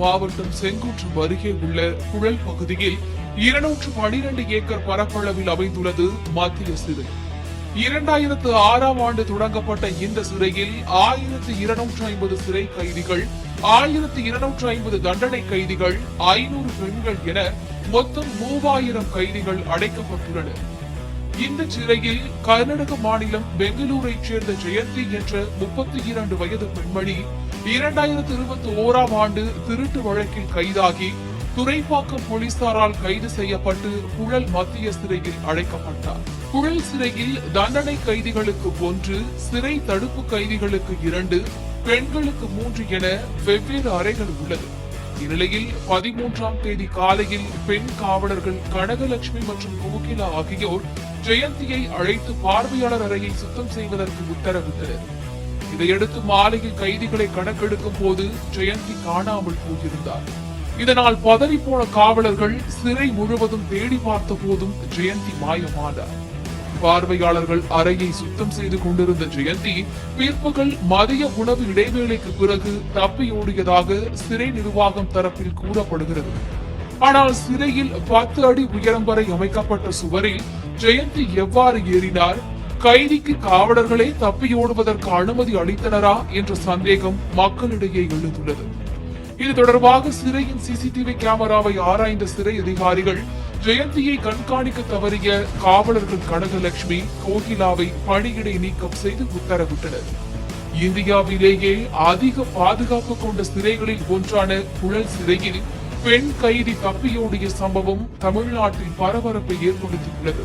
மாவட்டம் செங்குற்றம் அருகே உள்ள குழல் பகுதியில் இருநூற்று பனிரெண்டு ஏக்கர் பரப்பளவில் அமைந்துள்ளது மத்திய சிறை. இரண்டாயிரத்து ஆறாம் ஆண்டு தொடங்கப்பட்ட இந்த சிறையில் ஆயிரத்து இருநூற்று ஐம்பது சிறை கைதிகள் ஆயிரத்து இருநூற்று ஐம்பது தண்டனை கைதிகள் ஐநூறு பெண்கள் என மொத்தம் மூவாயிரம் கைதிகள் அடைக்கப்பட்டுள்ளனர். இந்த சிறையில் கர்நாடக மாநிலம் பெங்களூரைச் சேர்ந்த ஜெயந்தி என்ற முப்பத்தி இரண்டு வயது பெண்மணி இரண்டாயிரத்தி இருபத்தி ஓராம் ஆண்டு திருட்டு வழக்கில் கைதாகி துறைப்பாக்கம் போலீசாரால் கைது செய்யப்பட்டு புழல் மத்திய சிறையில் அழைக்கப்பட்டார் புழல் சிறையில் தண்டனை கைதிகளுக்கு ஒன்று சிறை தடுப்பு கைதிகளுக்கு இரண்டு பெண்களுக்கு மூன்று என வெவ்வேறு அறைகள் உள்ளது. இந்நிலையில் பதிமூன்றாம் தேதி காலையில் பெண் காவலர்கள் கனகலட்சுமி மற்றும் கோகிலா ஆகியோர் ஜெயந்தியை அழைத்து பார்வையாளர் அறையை சுத்தம் செய்வதற்கு உத்தரவிட்டனர் இதையடுத்து மாலையில் கைதிகளை கணக்கெடுக்கும் போது ஜெயந்தி காணாமல் போயிருந்தார். இதனால் பதறிப்போன காவலர்கள் சிறை முழுவதும் தேடி பார்த்த போதும் ஜெயந்தி மாயமானார். பார்வையாளர்கள் அறையை சுத்தம் செய்து கொண்டிருந்த ஜெயந்தி பிற்பகல் மதிய உணவு இடைவேளைக்கு பிறகு தப்பியோடியதாக சிறை நிர்வாகம் தரப்பில் கூறப்படுகிறது. ஆனால் சிறையில் பத்து அடி உயரம் வரை அமைக்கப்பட்ட சுவரில் ஜெயந்தி எவ்வாறு ஏறினார்? கைதிக்கு காவலர்களே தப்பியோடுவதற்கு அனுமதி அளித்தனரா என்ற சந்தேகம் மக்களிடையே எழுந்துள்ளது. இது தொடர்பாக சிறையின் சிசிடிவி கேமராவை ஆராய்ந்த சிறை அதிகாரிகள் ஜெயந்தியை கண்காணிக்க தவறிய காவலர்கள் கனகலட்சுமி கோகிலாவை பணியிடை நீக்கம் செய்து உத்தரவிட்டனர். இந்தியாவிலேயே அதிக பாதுகாப்பு கொண்ட சிறைகளில் ஒன்றான புழல் சிறையில் பெண் கைதி தப்பியோடிய சம்பவம் தமிழ்நாட்டில் பரபரப்பை ஏற்படுத்தியுள்ளது.